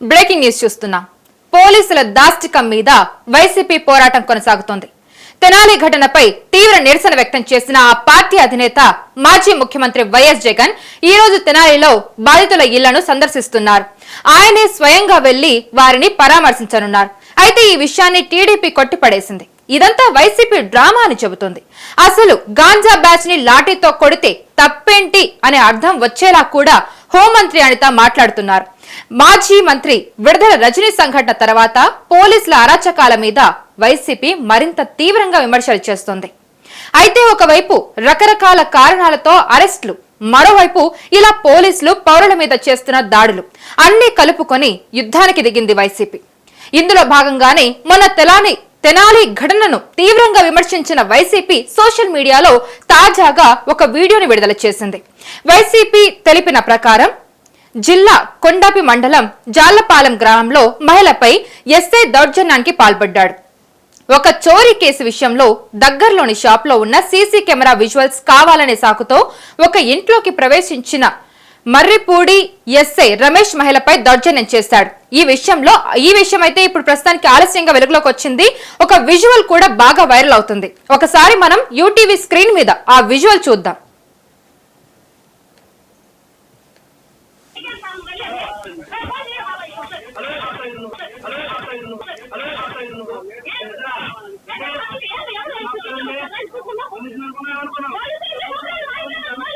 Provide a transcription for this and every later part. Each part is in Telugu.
బ్రేకింగ్ న్యూస్ చూస్తున్నాం. పోలీసుల దాష్టికం మీద వైసీపీ పోరాటం కొనసాగుతోంది. తెనాలి ఘటనపై తీవ్ర నిరసన వ్యక్తం చేసిన ఆ పార్టీ అధినేత మాజీ ముఖ్యమంత్రి వైఎస్ జగన్ ఈ రోజు తెనాలిలో బాధితుల ఇళ్ళను సందర్శిస్తున్నారు. ఆయనే స్వయంగా వెళ్ళి వారిని పరామర్శించనున్నారు. అయితే ఈ విషయాన్ని టీడీపీ కొట్టిపడేసింది. ఇదంతా వైసీపీ డ్రామా అని చెబుతోంది. అసలు గాంజా బ్యాచ్ని లాఠీతో కొడితే తప్పేంటి అనే అర్థం వచ్చేలా కూడా హోంమంత్రి అనిత మాట్లాడుతున్నారు. మాజీ మంత్రి విడుదల రజనీ సంఘటన తర్వాత పోలీసుల అరాచకాల మీద వైసీపీ మరింత తీవ్రంగా విమర్శలు చేస్తోంది. అయితే ఒకవైపు రకరకాల కారణాలతో అరెస్టులు మరోవైపు ఇలా పోలీసులు పౌరుల మీద చేస్తున్న దాడులు అన్ని కలుపుకొని యుద్ధానికి దిగింది వైసీపీ. ఇందులో భాగంగానే మొన్న తెలాని తెనాలి ఘటనను తీవ్రంగా విమర్శించిన వైసీపీ సోషల్ మీడియాలో తాజాగా ఒక వీడియోని విడుదల చేసింది. వైసీపీ తెలిపిన ప్రకారం జిల్లా కొండాపి మండలం జాలపాలెం గ్రామంలో మహిళపై ఎస్ఐ దౌర్జన్యానికి పాల్పడ్డాడు. ఒక చోరీ కేసు విషయంలో దగ్గరలోని షాప్లో ఉన్న సీసీ కెమెరా విజువల్స్ కావాలనే సాకుతో ఒక ఇంట్లోకి ప్రవేశించిన మర్రిపూడి ఎస్ఐ రమేష్ మహిళపై దౌర్జన్యం చేశాడు. ఈ విషయంలో ఈ విషయం అయితే ఇప్పుడు ప్రస్తుతానికి ఆలస్యంగా వెలుగులోకి వచ్చింది. ఒక విజువల్ కూడా బాగా వైరల్ అవుతుంది. ఒకసారి మనం యూటీవీ స్క్రీన్ మీద ఆ విజువల్ చూద్దాం.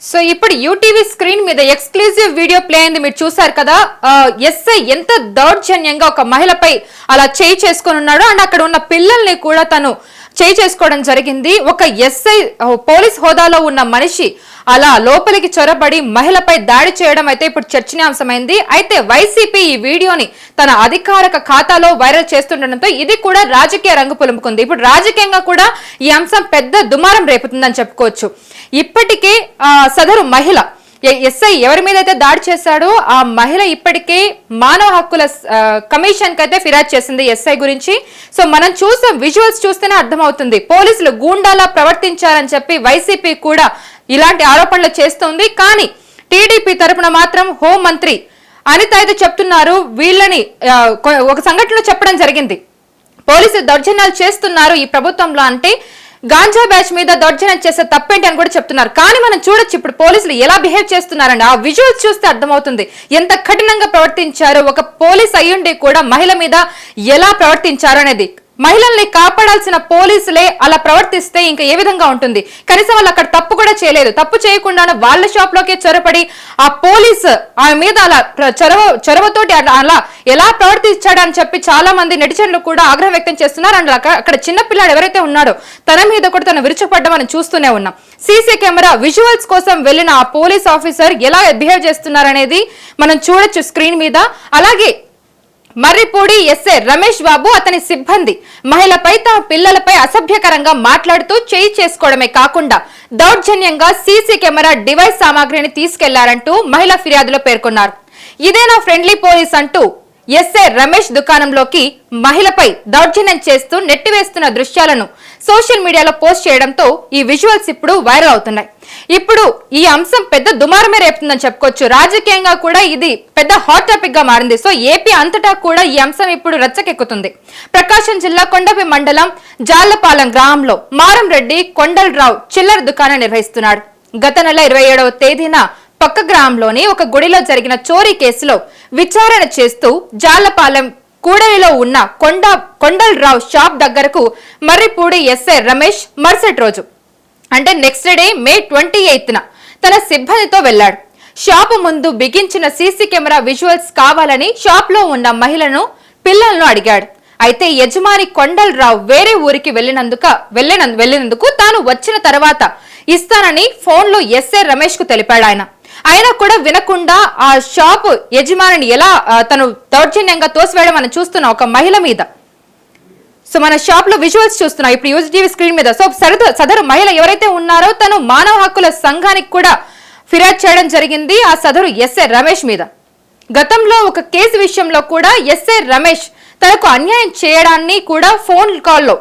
సో ఇప్పుడు యూటీవీ స్క్రీన్ మీద ఎక్స్క్లూజివ్ వీడియో ప్లే అయింది. మీరు చూసారు కదా ఎస్ఐ ఎంత దౌర్జన్యంగా ఒక మహిళపై అలా చేయి చేసుకొని ఉన్నాడో. అండ్ అక్కడ ఉన్న పిల్లల్ని కూడా తను చేయి చేసుకోవడం జరిగింది. ఒక ఎస్ఐ పోలీస్ హోదాలో ఉన్న మనిషి అలా లోపలికి చొరబడి మహిళపై దాడి చేయడం అయితే ఇప్పుడు చర్చనీయాంశమైంది. అయితే వైసీపీ ఈ వీడియోని తన అధికారిక ఖాతాలో వైరల్ చేస్తుండటంతో ఇది కూడా రాజకీయ రంగు పులుముకుంది. ఇప్పుడు రాజకీయంగా కూడా ఈ అంశం పెద్ద దుమారం రేపుతుందని చెప్పుకోవచ్చు. ఇప్పటికే సదరు మహిళ ఎస్ఐ ఎవరి మీద అయితే దాడి చేశాడో ఆ మహిళ ఇప్పటికే మానవ హక్కుల కమిషన్ కైతే ఫిర్యాదు చేసింది ఎస్ఐ గురించి. సో మనం చూసిన విజువల్స్ చూస్తేనే అర్థమవుతుంది. పోలీసులు గూండాలా ప్రవర్తించారని చెప్పి వైసీపీ కూడా ఇలాంటి ఆరోపణలు చేస్తోంది. కానీ టీడీపీ తరపున మాత్రం హోం మంత్రి అనిత అయితే చెప్తున్నారు వీళ్ళని ఒక సంఘటనలో చెప్పడం జరిగింది. పోలీసులు దౌర్జన్యాలు చేస్తున్నారు ఈ ప్రభుత్వంలో అంటే గాంజా బ్యాచ్ మీద దౌర్జన్యం చేస్తే తప్పేంటి అని కూడా చెప్తున్నారు. కానీ మనం చూడొచ్చు ఇప్పుడు పోలీసులు ఎలా బిహేవ్ చేస్తున్నారండి. ఆ విజువల్స్ చూస్తే అర్థమవుతుంది. ఎంత కఠినంగా ప్రవర్తించారు ఒక పోలీస్ అయ్యుండి కూడా మహిళ మీద ఎలా ప్రవర్తించారు అనేది మహిళల్ని కాపాడాల్సిన పోలీసులే అలా ప్రవర్తిస్తే ఇంకా ఏ విధంగా ఉంటుంది? కనీసం వాళ్ళు అక్కడ తప్పు కూడా చేయలేదు. తప్పు చేయకుండా వాళ్ళ షాప్ లోకే చొరపడి ఆ పోలీస్ ఆమె మీద అలా చొరవ చొరవతోటి అలా అలా ఎలా ప్రవర్తించాడని చెప్పి చాలా మంది నెటిజన్లు కూడా ఆగ్రహం వ్యక్తం చేస్తున్నారు. అండ్ అక్కడ అక్కడ చిన్న పిల్లాడు ఎవరైతే ఉన్నాడో తన మీద కూడా తను విరుచుపడ్డం మనం చూస్తూనే ఉన్నాం. సీసీ కెమెరా విజువల్స్ కోసం వెళ్ళిన ఆ పోలీస్ ఆఫీసర్ ఎలా బిహేవ్ చేస్తున్నారనేది మనం చూడొచ్చు స్క్రీన్ మీద. అలాగే మర్రిపూడి ఎస్ఏ రమేష్ బాబు అతని సిబ్బంది. మహిళపై తమ పిల్లలపై అసభ్యకరంగా మాట్లాడుతూ చేయి చేసుకోవడమే కాకుండా దౌర్జన్యంగా సీసీ కెమెరా డివైస్ సామాగ్రిని తీసుకెళ్ళారంటూ మహిళ ఫిర్యాదులో పేర్కొన్నారు. ఇదేనా ఫ్రెండ్లీ పోలీస్ అంటూ ఎస్ఏ రమేష్ దుకాణంలోకి మహిళపై దౌర్జన్యం చేస్తూ నెట్టివేస్తున్న దృశ్యాలను సోషల్ మీడియాలో పోస్ట్ చేయడంతో ఈ విజువల్స్ ఇప్పుడు వైరల్ అవుతున్నాయి. ఇప్పుడు ఈ అంశం పెద్ద దుమారమే రేపుతుందని చెప్పుకోవచ్చు. రాజకీయంగా కూడా ఇది పెద్ద హాట్ టాపిక్గా మారింది. సో ఏపీ అంతటా కూడా ఈ అంశం ఇప్పుడు రచ్చకెక్కుతుంది. ప్రకాశం జిల్లా కొండపి మండలం జాళ్ళపాలెం గ్రామంలో మారం రెడ్డి కొండలరావు చిల్లర దుకాణం నిర్వహిస్తున్నాడు. గత నెల ఇరవై ఏడవ తేదీన పక్క గ్రామంలోని ఒక గుడిలో జరిగిన చోరీ కేసులో విచారణ చేస్తూ జాలపాలెం కూడలిలో ఉన్న కొండ కొండలరావు షాప్ దగ్గరకు మర్రిపూడి ఎస్ఐ రమేష్ మరుసటి రోజు అంటే నెక్స్ట్ డే మే ట్వంటీ ఎయిత్న తన సిబ్బందితో వెళ్ళాడు షాపు ముందు బిగించిన సీసీ కెమెరా విజువల్స్ కావాలని షాప్లో ఉన్న మహిళను పిల్లలను అడిగాడు. అయితే యజమాని కొండలరావు వేరే ఊరికి వెళ్ళినందుక వెళ్ళిన వెళ్ళినందుకు తాను వచ్చిన తర్వాత ఇస్తానని ఫోన్లో ఎస్ఏ రమేష్కు తెలిపాడు ఆయన. అయినా కూడా వినకుండా ఆ షాప్ యజమానిని ఎలా తను దౌర్జన్యంగా తోసివేయడం మనం చూస్తున్నాం ఒక మహిళ మీద. సో మన షాప్లో విజువల్స్ చూస్తున్నాం. ఇప్పుడు యూజ్ టీవీ స్క్రీన్ మీద. సో సరదు సదరు మహిళ ఎవరైతే ఉన్నారో తను మానవ హక్కుల సంఘానికి కూడా ఫిర్యాదు చేయడం జరిగింది. ఆ సదరు ఎస్ఏ రమేష్ మీద. గతంలో ఒక కేసు విషయంలో కూడా ఎస్ఏ రమేష్ తనకు అన్యాయం చేయడాన్ని కూడా ఫోన్ కాల్లో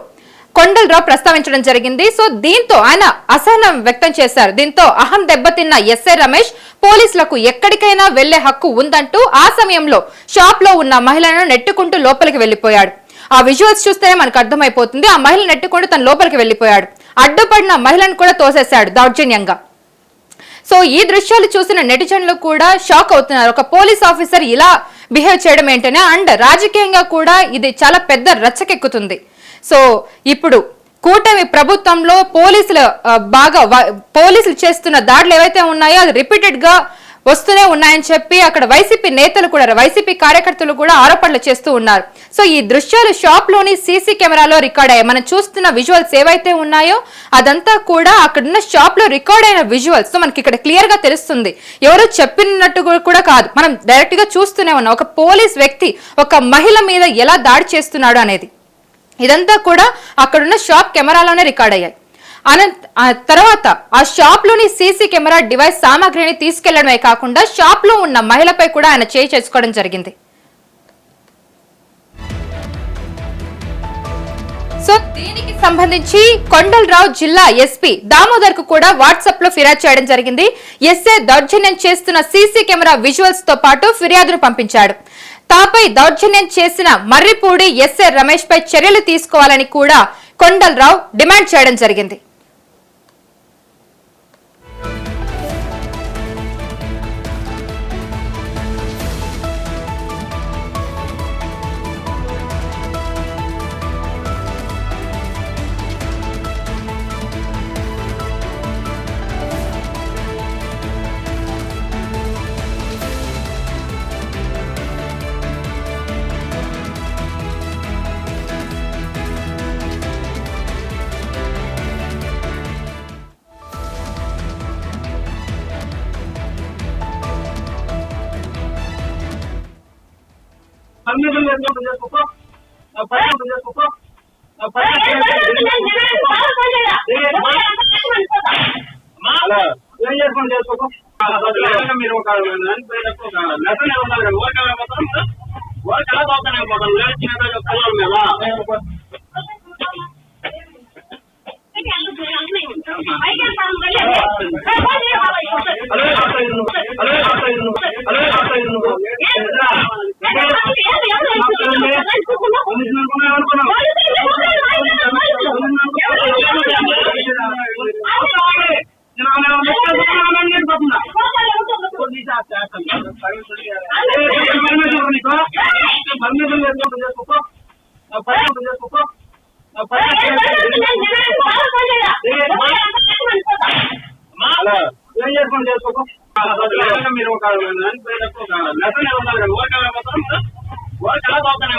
కొండలరావు ప్రస్తావించడం జరిగింది. సో దీంతో ఆయన అసహనం వ్యక్తం చేశారు. దీంతో అహం దెబ్బతిన్న ఎస్ఐ రమేష్ పోలీసులకు ఎక్కడికైనా వెళ్ళే హక్కు ఉందంటూ ఆ సమయంలో షాప్లో ఉన్న మహిళను నెట్టుకుంటూ లోపలికి వెళ్ళిపోయాడు ఆ విజువల్స్ చూస్తేనే మనకు అర్థమైపోతుంది. ఆ మహిళ నెట్టుకుంటూ తన లోపలికి వెళ్ళిపోయాడు అడ్డుపడిన మహిళను కూడా తోసేశాడు దౌర్జన్యంగా. సో ఈ దృశ్యాలు చూసిన నెటిజన్లు కూడా షాక్ అవుతున్నారు. ఒక పోలీస్ ఆఫీసర్ ఇలా బిహేవ్ చేయడం ఏంటనే అండ్ రాజకీయంగా కూడా ఇది చాలా పెద్ద రచ్చకెక్కుతుంది సో ఇప్పుడు కూటమి ప్రభుత్వంలో పోలీసులు బాగా పోలీసులు చేస్తున్న దాడులు ఏవైతే ఉన్నాయో అది రిపీటెడ్గా వస్తూనే ఉన్నాయని చెప్పి అక్కడ వైసీపీ నేతలు కూడా వైసీపీ కార్యకర్తలు కూడా ఆరోపణలు చేస్తూ ఉన్నారు. సో ఈ దృశ్యాలు షాప్లోని సీసీ కెమెరాలో రికార్డ్ అయ్యాయి. మనం చూస్తున్న విజువల్స్ ఏవైతే ఉన్నాయో అదంతా కూడా అక్కడున్న షాప్లో రికార్డ్ అయిన విజువల్స్. సో మనకి ఇక్కడ క్లియర్గా తెలుస్తుంది. ఎవరు చెప్పినట్టు కూడా కాదు. మనం డైరెక్ట్గా చూస్తూనే ఉన్నాం. ఒక పోలీస్ వ్యక్తి ఒక మహిళ మీద ఎలా దాడి చేస్తున్నాడు అనేది. ఇదంతా కూడా అక్కడున్న షాప్ కెమెరాలోనే రికార్డ్ అయ్యాయి. అనంత ఆ తర్వాత ఆ షాప్లోని సీసీ కెమెరా డివైస్ సామాగ్రిని తీసుకెళ్ళడమే కాకుండా షాప్లో ఉన్న మహిళపై కూడా ఆయన చేయి చేసుకోవడం జరిగింది. సో దీనికి సంబంధించి కొండలరావు జిల్లా ఎస్పీ దామోదర్కు కూడా వాట్సాప్లో ఫిర్యాదు చేయడం జరిగింది. ఎస్ఏ దౌర్జన్యం చేస్తున్న సీసీ కెమెరా విజువల్స్తో పాటు ఫిర్యాదును పంపించాడు. తాపై దౌర్జన్యం చేసిన మర్రిపూడి ఎస్ఏ రమేష్ పై చర్యలు తీసుకోవాలని కూడా కొండలరావు డిమాండ్ చేయడం జరిగింది. మీరు ఒక లెసన్ ఏమన్నారు ఓకే. పోతాం ఓకే ఎలా పోతానే పోతాం లేచిన పిల్లల మీద అదే అదే పర్మిషన్ ఏం చేసుకొని చేసుకో మీరు ఒక లెసన్ ఏమన్నారు? ఓకే పోతాం ఓకే ఎలా పోతానే